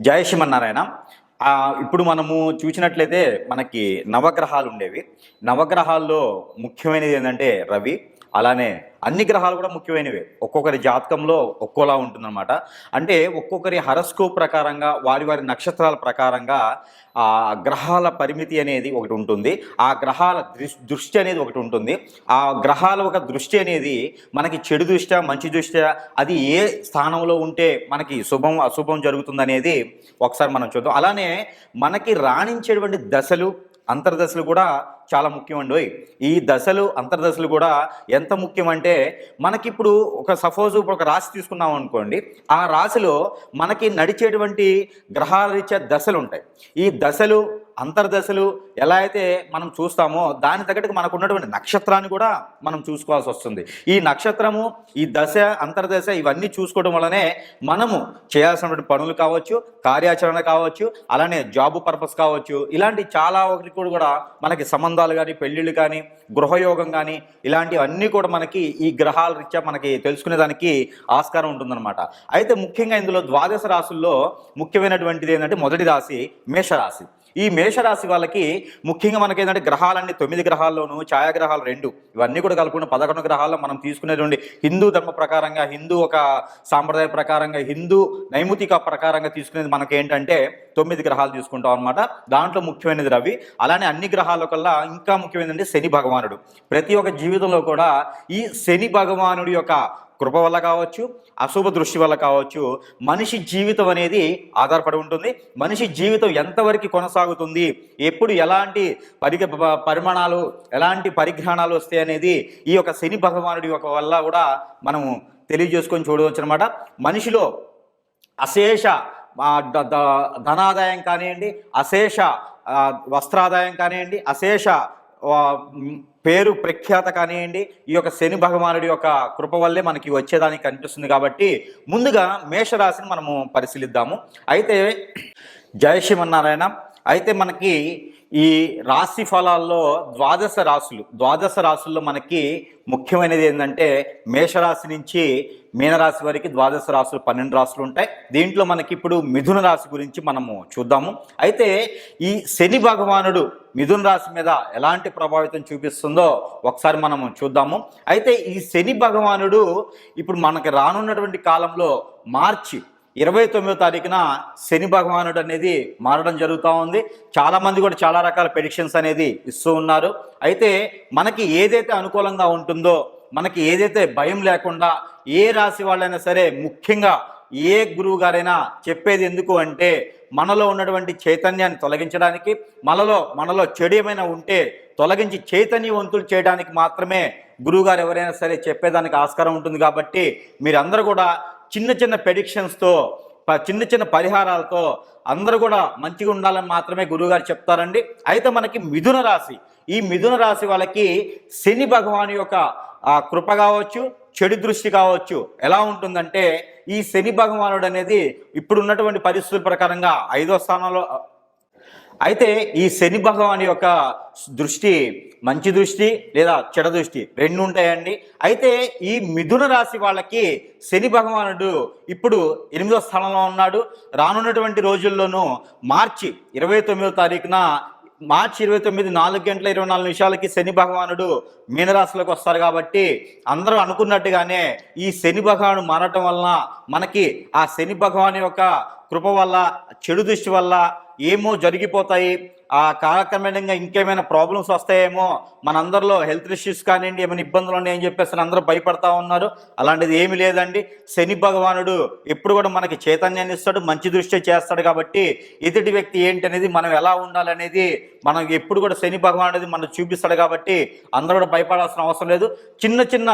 జయ శ్రీమన్నారాయణ. ఇప్పుడు మనము చూసినట్లయితే మనకి నవగ్రహాలు ఉండేవి. నవగ్రహాల్లో ముఖ్యమైనది ఏంటంటే రవి అలానే అన్ని గ్రహాలు కూడా ముఖ్యమైనవి. ఒక్కొక్కరి జాతకంలో ఒక్కోలా ఉంటుందన్నమాట. అంటే ఒక్కొక్కరి హరస్కోప్ ప్రకారంగా వారి వారి నక్షత్రాల ప్రకారంగా ఆ గ్రహాల పరిమితి అనేది ఒకటి ఉంటుంది. ఆ గ్రహాల దృష్టి అనేది ఒకటి ఉంటుంది. ఆ గ్రహాల ఒక దృష్టి అనేది మనకి చెడు దృష్ట్యా మంచి దృష్ట్యా అది ఏ స్థానంలో ఉంటే మనకి శుభం అశుభం జరుగుతుంది అనేది ఒకసారి మనం చూద్దాం. అలానే మనకి రాణించేటువంటి దశలు అంతర్దశలు కూడా చాలా ముఖ్యమండి. ఈ దశలు అంతర్దశలు కూడా ఎంత ముఖ్యమంటే మనకిప్పుడు ఒక సపోజ్ ఇప్పుడు ఒక రాశి తీసుకున్నాం అనుకోండి ఆ రాశిలో మనకి నడిచేటువంటి గ్రహాలరీత్యా దశలు ఉంటాయి. ఈ దశలు అంతర్దశలు ఎలా అయితే మనం చూస్తామో దాని తగ్గట్టుగా మనకు ఉన్నటువంటి నక్షత్రాన్ని కూడా మనం చూసుకోవాల్సి వస్తుంది. ఈ నక్షత్రము ఈ దశ అంతర్దశ ఇవన్నీ చూసుకోవడం వల్లనే మనము చేయాల్సినటువంటి పనులు కావచ్చు కార్యాచరణ కావచ్చు అలానే జాబ్ పర్పస్ కావచ్చు ఇలాంటి చాలా ఒకరికి కూడా మనకి సంబంధం సంబంధాలు కానీ పెళ్ళిళ్ళు కానీ గృహయోగం కానీ ఇలాంటివన్నీ కూడా మనకి ఈ గ్రహాల రీత్యా మనకి తెలుసుకునేదానికి ఆస్కారం ఉంటుందన్నమాట. అయితే ముఖ్యంగా ఇందులో ద్వాదశ రాశుల్లో ముఖ్యమైనటువంటిది ఏంటంటే మొదటి రాశి మేషరాశి. ఈ మేషరాశి వాళ్ళకి ముఖ్యంగా మనకి ఏంటంటే గ్రహాలన్నీ తొమ్మిది గ్రహాల్లోనూ ఛాయాగ్రహాలు రెండు. ఇవన్నీ కూడా కలుపుకున్న పదకొండు గ్రహాల్లో మనం తీసుకునేటువంటి హిందూ ధర్మ ప్రకారంగా హిందూ ఒక సాంప్రదాయ ప్రకారంగా హిందూ నైముతిక ప్రకారంగా తీసుకునేది మనకి ఏంటంటే తొమ్మిది గ్రహాలు తీసుకుంటాం అనమాట దాంట్లో ముఖ్యమైనది రవి. అలానే అన్ని గ్రహాల కల్లా ఇంకా ముఖ్యమైనది శని భగవానుడు. ప్రతి ఒక్క జీవితంలో కూడా ఈ శని భగవానుడి యొక్క కృప వల్ల కావచ్చు అశుభ దృష్టి వల్ల కావచ్చు మనిషి జీవితం అనేది ఆధారపడి ఉంటుంది. మనిషి జీవితం ఎంతవరకు కొనసాగుతుంది ఎప్పుడు ఎలాంటి పరి పరిమాణాలు ఎలాంటి పరిజ్ఞానాలు వస్తాయి అనేది ఈ యొక్క శని భగవానుడి యొక్క వల్ల కూడా మనము తెలియజేసుకొని చూడవచ్చు అనమాట మనిషిలో అశేష ధనాదాయం కానివ్వండి అశేష వస్త్రాదాయం కానివ్వండి అశేష పేరు ప్రఖ్యాత కానివ్వండి ఈ యొక్క శని భగవానుడి యొక్క కృప వల్లే మనకి వచ్చేదానికి కనిపిస్తుంది కాబట్టి ముందుగా మేషరాశిని మనము పరిశీలిద్దాము. అయితే జయ శ్రీమన్నారాయణ అయితే మనకి ఈ రాశి ఫలాల్లో ద్వాదశ రాశులు ద్వాదశ రాశుల్లో మనకి ముఖ్యమైనది ఏంటంటే మేషరాశి నుంచి మీనరాశి వరకు ద్వాదశ రాశులు పన్నెండు రాశులు ఉంటాయి. దీంట్లో మనకి ఇప్పుడు మిథున రాశి గురించి మనము చూద్దాము. అయితే ఈ శని భగవానుడు మిథున రాశి మీద ఎలాంటి ప్రభావితం చూపిస్తుందో ఒకసారి మనము చూద్దాము. అయితే ఈ శని భగవానుడు ఇప్పుడు మనకి రానున్నటువంటి కాలంలో మార్చి ఇరవై తొమ్మిదో తారీఖున శని భగవానుడు అనేది మారడం జరుగుతూ ఉంది. చాలామంది కూడా చాలా రకాల ప్రెడిక్షన్స్ అనేది ఇస్తూ ఉన్నారు. అయితే మనకి ఏదైతే అనుకూలంగా ఉంటుందో మనకి ఏదైతే భయం లేకుండా ఏ రాశి వాళ్ళైనా సరే ముఖ్యంగా ఏ గురువు గారైనా చెప్పేది ఎందుకు అంటే మనలో ఉన్నటువంటి చైతన్యాన్ని తొలగించడానికి మనలో మనలో చెడు ఏమైనా ఉంటే తొలగించి చైతన్యవంతులు చేయడానికి మాత్రమే గురువుగారు ఎవరైనా సరే చెప్పేదానికి ఆస్కారం ఉంటుంది కాబట్టి మీరందరూ కూడా చిన్న చిన్న ప్రెడిక్షన్స్తో చిన్న చిన్న పరిహారాలతో అందరూ కూడా మంచిగా ఉండాలని మాత్రమే గురువుగారు చెప్తారండి. అయితే మనకి మిథున రాశి. ఈ మిథున రాశి వాళ్ళకి శని భగవాన్ యొక్క కృప కావచ్చు చెడు దృష్టి కావచ్చు ఎలా ఉంటుందంటే ఈ శని భగవానుడు అనేది ఇప్పుడు ఉన్నటువంటి పరిస్థితుల ప్రకారంగా ఐదో స్థానంలో అయితే ఈ శని భగవాన్ యొక్క దృష్టి మంచి దృష్టి లేదా చెడ దృష్టి రెండు ఉంటాయండి. అయితే ఈ మిథున రాశి వాళ్ళకి శని భగవానుడు ఇప్పుడు ఎనిమిదో స్థానంలో ఉన్నాడు. రానున్నటువంటి రోజుల్లోనూ మార్చి ఇరవై తొమ్మిదో తారీఖున మార్చి ఇరవై తొమ్మిది నాలుగు గంటల ఇరవై నాలుగు నిమిషాలకి శని భగవానుడు మీనరాశిలోకి వస్తారు కాబట్టి అందరూ అనుకున్నట్టుగానే ఈ శని భగవాను మారటం వలన మనకి ఆ శని భగవాన్ యొక్క కృప వల్ల చెడు దృష్టి వల్ల ఏమో జరిగిపోతాయి. ఆ కాలక్రమేణంగా ఇంకేమైనా ప్రాబ్లమ్స్ వస్తాయేమో మనందరిలో హెల్త్ ఇష్యూస్ కానివ్వండి ఏమైనా ఇబ్బందులు ఉన్నాయని చెప్పేసి అందరూ భయపడతా ఉన్నారు. అలాంటిది ఏమీ లేదండి. శని భగవానుడు ఎప్పుడు కూడా మనకి చైతన్యాన్ని ఇస్తాడు మంచి దృష్టి చేస్తాడు కాబట్టి ఎదుటి వ్యక్తి ఏంటి అనేది మనం ఎలా ఉండాలనేది మనం ఎప్పుడు కూడా శని భగవానుడు అనేది చూపిస్తాడు కాబట్టి అందరూ కూడా భయపడాల్సిన అవసరం లేదు. చిన్న చిన్న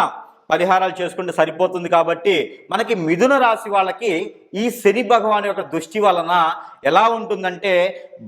పరిహారాలు చేసుకుంటే సరిపోతుంది కాబట్టి మనకి మిథున రాశి వాళ్ళకి ఈ శని భగవాన్ యొక్క దృష్టి వలన ఎలా ఉంటుందంటే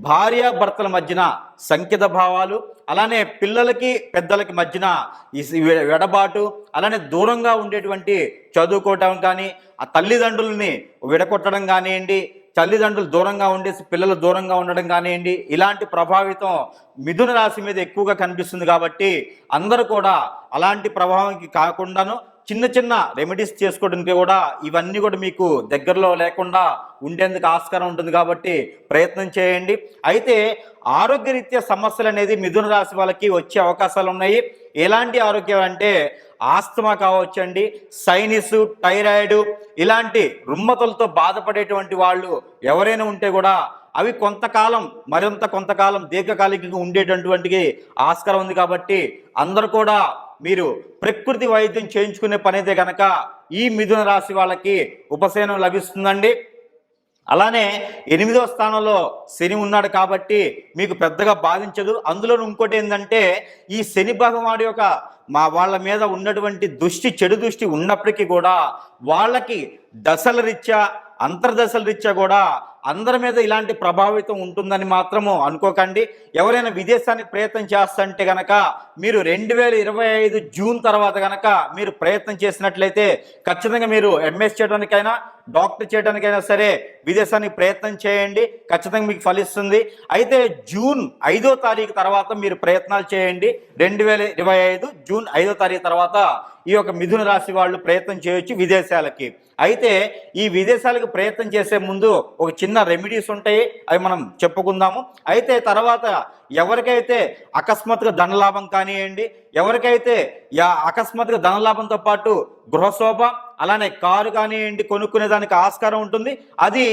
భార్యాభర్తల మధ్యన సంకేత భావాలు అలానే పిల్లలకి పెద్దలకి మధ్యన ఈ విడబాటు వెడబాటు అలానే దూరంగా ఉండేటువంటి చదువుకోవటం కానీ ఆ తల్లిదండ్రుల్ని విడగొట్టడం కానివ్వండి తల్లిదండ్రులు దూరంగా ఉండేసి పిల్లలు దూరంగా ఉండడం కానివ్వండి ఇలాంటి ప్రభావితం మిథున రాశి మీద ఎక్కువగా కనిపిస్తుంది కాబట్టి అందరూ కూడా అలాంటి ప్రభావానికి కాకుండాను చిన్న చిన్న రెమెడీస్ చేసుకోవడానికి కూడా ఇవన్నీ కూడా మీకు దగ్గరలో లేకుండా ఉండేందుకు ఆస్కారం ఉంటుంది కాబట్టి ప్రయత్నం చేయండి. అయితే ఆరోగ్యరీత్యా సమస్యలు అనేది మిథున రాశి వాళ్ళకి వచ్చే అవకాశాలు ఉన్నాయి. ఎలాంటి ఆరోగ్యం అంటే ఆస్తమా కావచ్చండి సైనిస్ థైరాయిడ్ ఇలాంటి రుమ్మతులతో బాధపడేటువంటి వాళ్ళు ఎవరైనా ఉంటే కూడా అవి కొంతకాలం మరింత కొంతకాలం దీర్ఘకాలికంగా ఉండేటటువంటి ఆస్కారం ఉంది కాబట్టి అందరూ కూడా మీరు ప్రకృతి వైద్యం చేయించుకునే పని అయితే కనుక ఈ మిథున రాశి వాళ్ళకి ఉపశమనం లభిస్తుందండి. అలానే ఎనిమిదవ స్థానంలో శని ఉన్నాడు కాబట్టి మీకు పెద్దగా బాధించదు. అందులో ఇంకోటి ఏంటంటే ఈ శని భగవాడు యొక్క మా వాళ్ళ మీద ఉన్నటువంటి దృష్టి చెడు దృష్టి ఉన్నప్పటికీ కూడా వాళ్ళకి దశల రీత్యా అంతర్దశల రీత్యా కూడా అందరి మీద ఇలాంటి ప్రభావితం ఉంటుందని మాత్రము అనుకోకండి. ఎవరైనా విదేశానికి ప్రయత్నం చేస్తుంటే గనక మీరు రెండు వేల ఇరవై ఐదు జూన్ తర్వాత గనక మీరు ప్రయత్నం చేసినట్లయితే ఖచ్చితంగా మీరు ఎంఎస్ చేయడానికైనా డాక్టర్ చేయడానికైనా సరే విదేశానికి ప్రయత్నం చేయండి ఖచ్చితంగా మీకు ఫలిస్తుంది. అయితే జూన్ ఐదో తారీఖు తర్వాత మీరు ప్రయత్నాలు చేయండి. రెండు వేల ఇరవై ఐదు జూన్ ఐదో తారీఖు తర్వాత ఈ యొక్క మిథున రాశి వాళ్ళు ప్రయత్నం చేయొచ్చు విదేశాలకి. అయితే ఈ విదేశాలకు ప్రయత్నం చేసే ముందు ఒక చిన్న రెమెడీస్ ఉంటాయి అవి మనం చెప్పుకుందాము. అయితే తర్వాత ఎవరికైతే అకస్మాత్తుగా ధనలాభం కానివ్వండి ఎవరికైతే యా అకస్మాత్తుగా ధనలాభంతో పాటు గృహశోభ అలానే కారు కానివ్వండి కొనుక్కునే దానికి ఆస్కారం ఉంటుంది. అది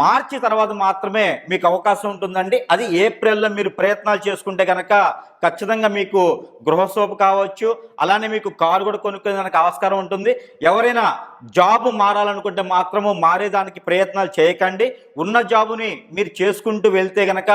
మార్చి తర్వాత మాత్రమే మీకు అవకాశం ఉంటుందండి. అది ఏప్రిల్లో మీరు ప్రయత్నాలు చేసుకుంటే కనుక ఖచ్చితంగా మీకు గృహశోభ కావచ్చు అలానే మీకు కారు కూడా కొనుక్కునే దానికి ఆస్కారం ఉంటుంది. ఎవరైనా జాబ్ మారాలనుకుంటే మాత్రము మారేదానికి ప్రయత్నాలు చేయకండి. ఉన్న జాబుని మీరు చేసుకుంటూ వెళ్తే గనక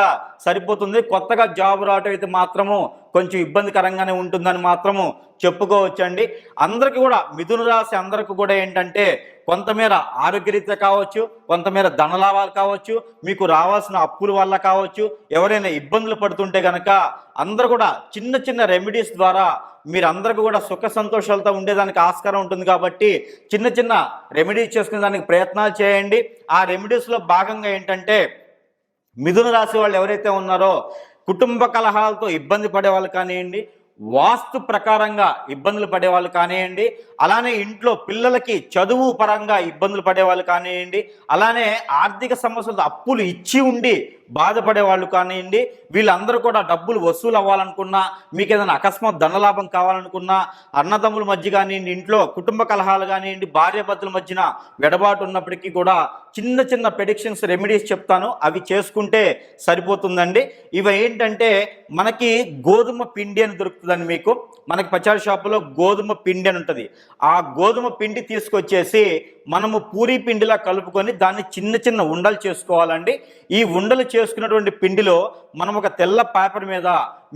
సరిపోతుంది. కొత్తగా జాబ్ రావటం అయితే మాత్రము కొంచెం ఇబ్బందికరంగానే ఉంటుందని మాత్రము చెప్పుకోవచ్చండి. అందరికీ కూడా మిథున రాశి అందరికీ కూడా ఏంటంటే కొంతమేర ఆరోగ్యరీత్యా కావచ్చు కొంతమేర ధనలాభాలు కావచ్చు మీకు రావాల్సిన అప్పుల వల్ల కావచ్చు ఎవరైనా ఇబ్బందులు పడుతుంటే కనుక అందరూ కూడా చిన్న చిన్న రెమెడీస్ ద్వారా మీరందరికీ కూడా సుఖ సంతోషాలతో ఉండేదానికి ఆస్కారం ఉంటుంది కాబట్టి చిన్న చిన్న రెమెడీస్ చేసుకునే దానికి ప్రయత్నాలు చేయండి. ఆ రెమెడీస్లో భాగంగా ఏంటంటే మిథున రాశి వాళ్ళు ఎవరైతే ఉన్నారో కుటుంబ కలహాలతో ఇబ్బంది పడే వాళ్ళు కానివ్వండి వాస్తు ప్రకారంగా ఇబ్బందులు పడేవాళ్ళు కానివ్వండి అలానే ఇంట్లో పిల్లలకి చదువు పరంగా ఇబ్బందులు పడేవాళ్ళు కానివ్వండి అలానే ఆర్థిక సమస్యలతో అప్పులు ఇచ్చి ఉండి బాధపడే వాళ్ళు కానివ్వండి వీళ్ళందరూ కూడా డబ్బులు వసూలు అవ్వాలనుకున్నా మీకు ఏదైనా అకస్మాత్ ధనలాభం కావాలనుకున్నా అన్నదమ్ముల మధ్య కానివ్వండి ఇంట్లో కుటుంబ కలహాలు కానివ్వండి భార్య భర్తల మధ్యన వెడబాటు ఉన్నప్పటికీ కూడా చిన్న చిన్న ప్రెడిక్షన్స్ రెమెడీస్ చెప్తాను. అవి చేసుకుంటే సరిపోతుందండి. ఇవి ఏంటంటే మనకి గోధుమ పిండి అని దొరుకుతుందండి మీకు. మనకి పచారి షాపులో గోధుమ పిండి అని ఉంటుంది. ఆ గోధుమ పిండి తీసుకొచ్చేసి మనము పూరి పిండిలా కలుపుకొని దాన్ని చిన్న చిన్న ఉండలు చేసుకోవాలండి. ఈ ఉండలు చేసుకున్నటువంటి పిండిలో మనం ఒక తెల్ల పేపర్ మీద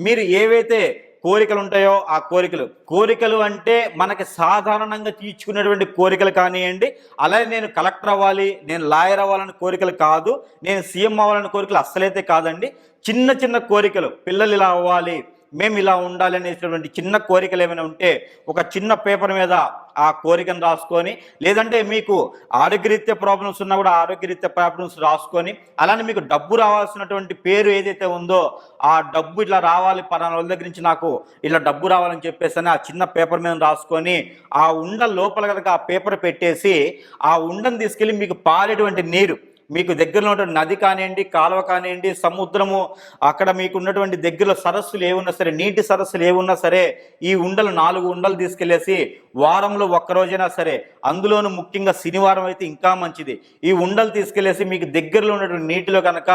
మీరు ఏవైతే కోరికలు ఉంటాయో ఆ కోరికలు. కోరికలు అంటే మనకి సాధారణంగా తీర్చుకునేటువంటి కోరికలు కానివ్వండి అలాగే నేను కలెక్టర్ అవ్వాలి నేను లాయర్ అవ్వాలని కోరికలు కాదు నేను సీఎం అవ్వాలని కోరికలు అస్సలైతే కాదండి. చిన్న చిన్న కోరికలు పిల్లలు ఇలా అవ్వాలి మేము ఇలా ఉండాలనేటువంటి చిన్న కోరికలు ఏమైనా ఉంటే ఒక చిన్న పేపర్ మీద ఆ కోరికను రాసుకొని లేదంటే మీకు ఆరోగ్యరీత్యా ప్రాబ్లమ్స్ ఉన్నా కూడా ఆరోగ్యరీత్యా ప్రాబ్లమ్స్ రాసుకొని అలానే మీకు డబ్బు రావాల్సినటువంటి పేరు ఏదైతే ఉందో ఆ డబ్బు ఇట్లా రావాలి పలానా వాళ్ళ దగ్గర నుంచి నాకు ఇలా డబ్బు రావాలని చెప్పేసి అని ఆ చిన్న పేపర్ మీద రాసుకొని ఆ ఉండ లోపల కనుక ఆ పేపర్ పెట్టేసి ఆ ఉండను తీసుకెళ్ళి మీకు పారేటువంటి నీరు మీకు దగ్గరలో ఉన్నటువంటి నది కానివ్వండి కాలువ కానివ్వండి సముద్రము అక్కడ మీకు ఉన్నటువంటి దగ్గరలో సరస్సులు ఏమున్నా సరే నీటి సరస్సులు ఏమున్నా సరే ఈ ఉండలు నాలుగు ఉండలు తీసుకెళ్ళేసి వారంలో ఒక్కరోజైనా సరే అందులోనూ ముఖ్యంగా శనివారం అయితే ఇంకా మంచిది. ఈ ఉండలు తీసుకెళ్ళేసి మీకు దగ్గరలో ఉన్నటువంటి నీటిలో కనుక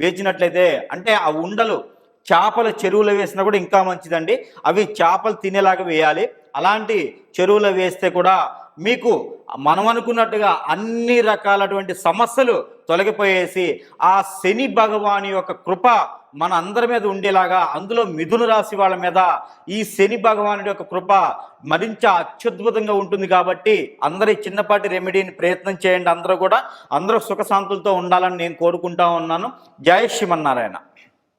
వేచినట్లయితే అంటే ఆ ఉండలు చేపల చెరువులో వేసినా కూడా ఇంకా మంచిదండి. అవి చేపలు తినేలాగా వేయాలి. అలాంటి చెరువులో వేస్తే కూడా మీకు మనం అనుకున్నట్టుగా అన్ని రకాలటువంటి సమస్యలు తొలగిపోయేసి ఆ శని భగవాని యొక్క కృప మన అందరి మీద ఉండేలాగా అందులో మిథున రాశి వాళ్ళ మీద ఈ శని భగవానుడి యొక్క కృప మరింత అత్యద్భుతంగా ఉంటుంది కాబట్టి అందరి చిన్నపాటి రెమెడీని ప్రయత్నం చేయండి. అందరూ కూడా అందరూ సుఖశాంతులతో ఉండాలని నేను కోరుకుంటా ఉన్నాను. జయ శ్రీమన్నారాయణ.